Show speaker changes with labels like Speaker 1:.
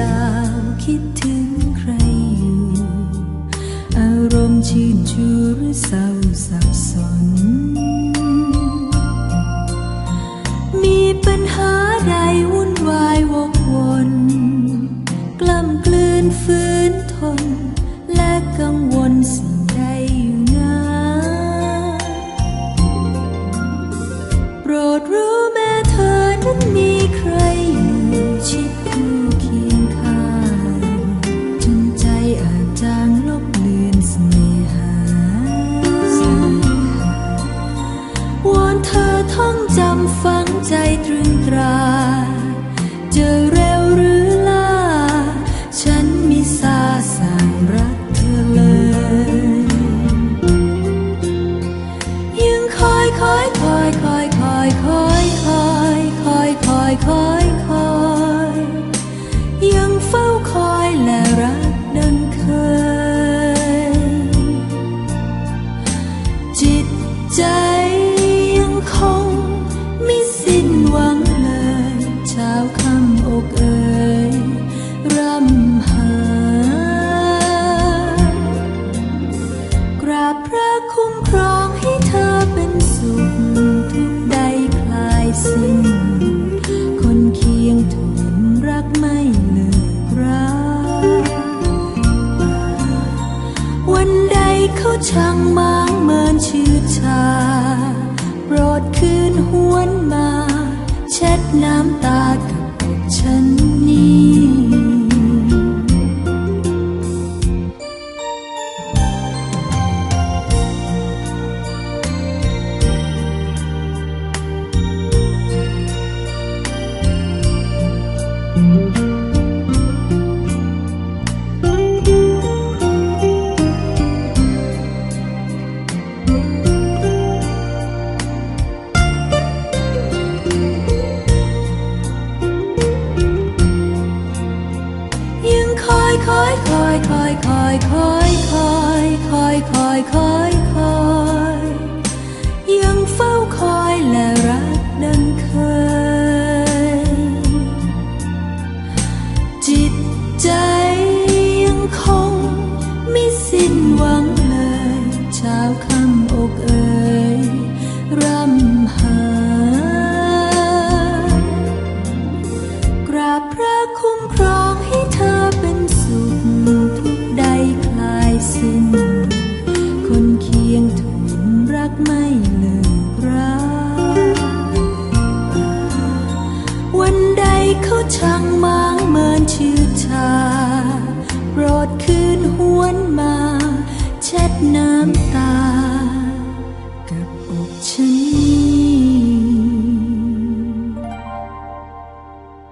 Speaker 1: ล่าคิดถึงใครอยู่ อารมณ์ชื่นชูหรือเศร้าสับสน มีปัญหาใดวุ่นวายวกวนกล่ำกลืนฝืนทน และกังวลสิ่ง ตรึงตรา จะเร็วหรือล่า ฉันมิสาสางรักเธอเลย ยังคอยคอยคอยคอยคอยคอยคอยคอยคอยคอยคอยยังเฝ้าคอยและรักดังเคย จิตใจ อกเอ่ยร่ำหากราบพระคุ้มครองให้เธอเป็นสุข ทุกใดคลายสิ้น คนเคียงถุนรักไม่เลิกราวันใดเขาช่างมางเมินชื่อชา โปรดคืนหวนมา เช็ดน้ำตา 沉 อยคอยคอย สิ้น คนเคียงถุนรักไม่เลิกราวันใดเขาช่างมางเมินชื่อ